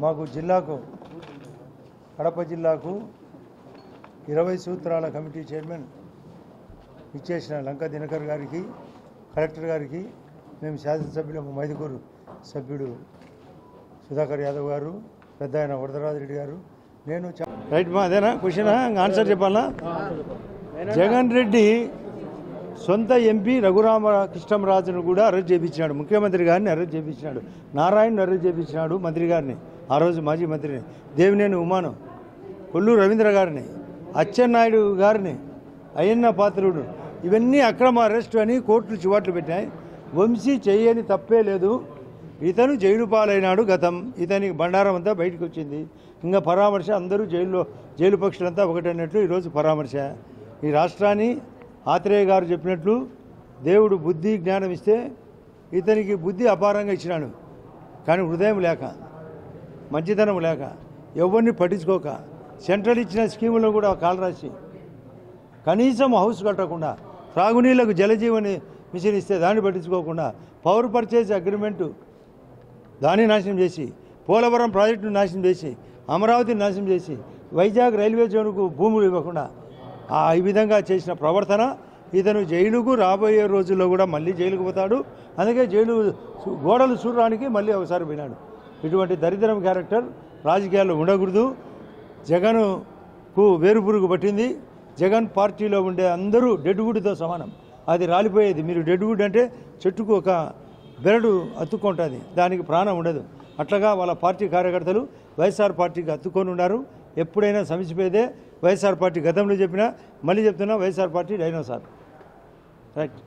మాకు జిల్లాకు కడప జిల్లాకు ఇరవై సూత్రాల కమిటీ చైర్మన్ ఇచ్చేసిన లంక దినకర్ గారికి కలెక్టర్ గారికి మేము శాసనసభ్యులు మైదుకూరు సభ్యుడు సుధాకర్ యాదవ్ గారు పెద్ద ఆయన వరదరాజరెడ్డి గారు నేను రైట్ మా అదేనా? క్వశ్చన్ ఆన్సర్ చెప్పాలా? జగన్ రెడ్డి సొంత ఎంపీ రఘురామ కృష్ణంరాజును కూడా అరెస్ట్ చేయించినాడు. ముఖ్యమంత్రి గారిని అరెస్ట్ చేయించినాడు. నారాయణను అరెస్ట్ చేయించినాడు మంత్రి గారిని. ఆ రోజు మాజీ మంత్రిని. దేవినేని ఉమాను కొల్లు రవీంద్ర గారిని అచ్చెన్నాయుడు గారిని అయ్యన్న పాత్రుడు. ఇవన్నీ అక్రమ అరెస్టు అని కోర్టులు చివాట్లు పెట్టాయి వంశీ చేయని తప్పే లేదు. ఇతను జైలు పాలైనాడు గతం. ఇతనికి బండారం అంతా బయటకు వచ్చింది. ఇంకా పరామర్శ అందరూ జైల్లో జైలు పక్షులంతా ఒకటన్నట్లు ఈరోజు పరామర్శ. ఈ రాష్ట్రాన్ని ఆత్రేయ గారు చెప్పినట్లు దేవుడు బుద్ధి జ్ఞానం ఇస్తే ఇతనికి బుద్ధి అపారంగా ఇచ్చినాడు. కానీ హృదయం లేక మంచితనం లేక ఎవరిని పట్టించుకోక సెంట్రల్ ఇచ్చిన స్కీములో కూడా కాలరాసి కనీసం హౌస్ కట్టకుండా త్రాగునీళ్ళకు జలజీవని మిషన్ ఇస్తే దాన్ని పట్టించుకోకుండా పవర్ పర్చేజ్ అగ్రిమెంటు దాన్ని నాశనం చేసి పోలవరం ప్రాజెక్టును నాశనం చేసి అమరావతిని నాశనం చేసి వైజాగ్ రైల్వే జోన్కు భూములు ఇవ్వకుండా ఆ ఈ విధంగా చేసిన ప్రవర్తన ఇతను జైలుకు రాబోయే రోజుల్లో కూడా మళ్ళీ జైలుకు పోతాడు. అందుకే జైలు గోడలు చూడడానికి మళ్ళీ ఒకసారి పోయినాడు. ఇటువంటి దరిద్రం క్యారెక్టర్ రాజకీయాల్లో ఉండకూడదు. జగన్కు వేరు పురుగు పట్టింది. జగన్ పార్టీలో ఉండే అందరూ డెడ్వుడ్తో సమానం. అది రాలిపోయేది. మీరు డెడ్వుడ్ అంటే చెట్టుకు ఒక బెరడు అతుక్కుంటుంది. దానికి ప్రాణం ఉండదు. అట్లాగా వాళ్ళ పార్టీ కార్యకర్తలు వైఎస్ఆర్ పార్టీకి అత్తుకొని ఉన్నారు. ఎప్పుడైనా సమసిపోయేదే వైఎస్ఆర్ పార్టీ గతంలో చెప్పినా మళ్ళీ చెప్తున్నా వైఎస్ఆర్ పార్టీ డైనోసార్. రైట్.